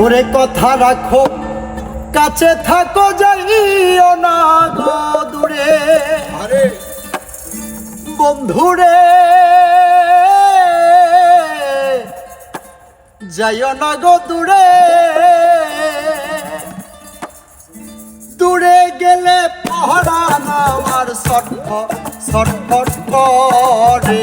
ওরে কথা রাখো কাছে থাকো যাইও না গো দূরে। বন্ধুরে যাইও না গো দূরে। দূরে গেলে পহরান আমার সটফট সটফট করে।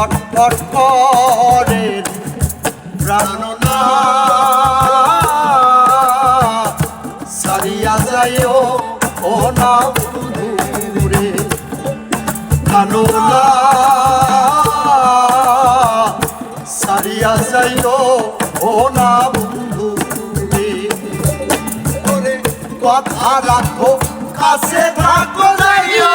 সটফট করে রে প্রাণনা সারিয়া যাইও ও না বন্ধুরে প্রাণনা সারিয়া যাইও ও না বন্ধুরে ওরে, কথা রাখো, কাছে থাকো, যাইও।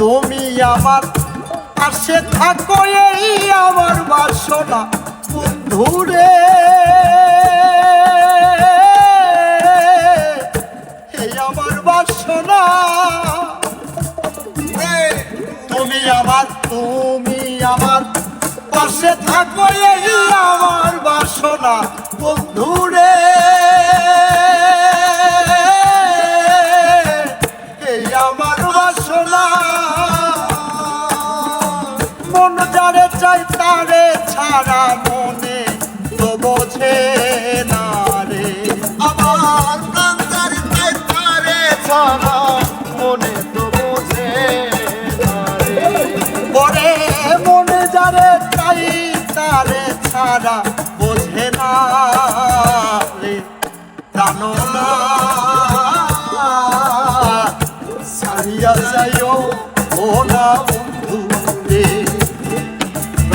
তুমি আমার পাশে থাকো, এই আমার বাসনা। বন্ধুরে, এই আমার বাসনা। তুমি আমার তুমি আমার পাশে থাকো, এই আমার বাসনা। বন্ধুরে তারে মনে তো বোঝে না রে আমার প্রান্তার তারে ছাড়া মনে তো বোঝে না রে। ওরে মনে যারে চাই তারে ছাড়া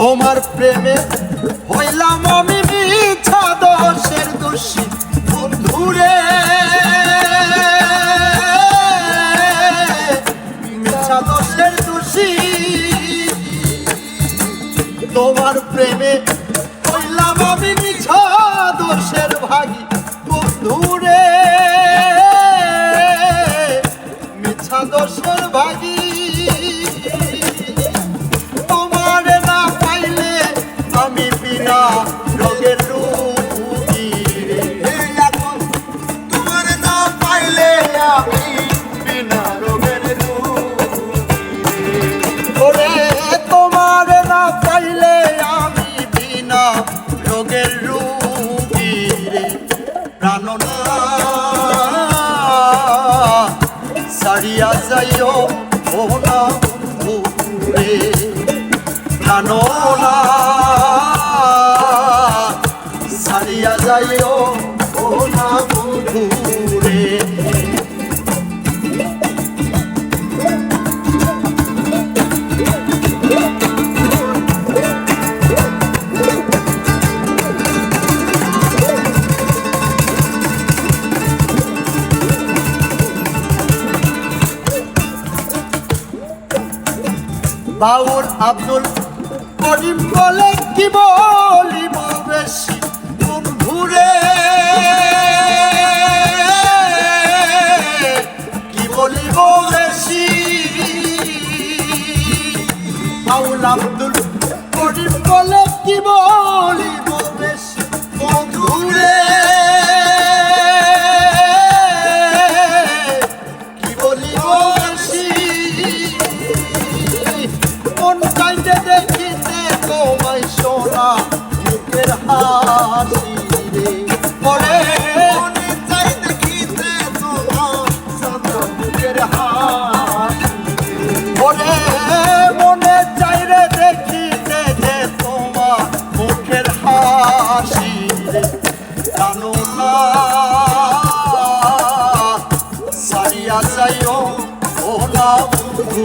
তোমার প্রেমে হইলাম আমি মিছা দোষের দোষী। বন্ধুরে মিছা দোষের দোষী। তোমার প্রেমে হইলাম আমি মিছা দোষের ভাগী। বন্ধুরে মিছা দোষের ভাগী। সারিয়া যাইও ও না বন্ধু রে প্রাণনা সারিয়া যাইও ও না বন্ধু রে বাউল আব্দুল করিম বলে, কি বলিব বেশি বন্ধুরে কি বলিব বেশি? বাউল আব্দুল করিম বলে, কি বলিব কোন চাইতে দেখিতে তোমায় সোনা মুখের হাসি রে। পরে মনে চাই চাইরে দেখিতে যে তোমার মুখের হাসি রে। জানো না, সারিয়া যাইও, ও না বন্ধু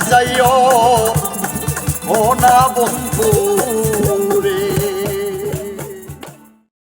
যাইও ও না বন্ধু।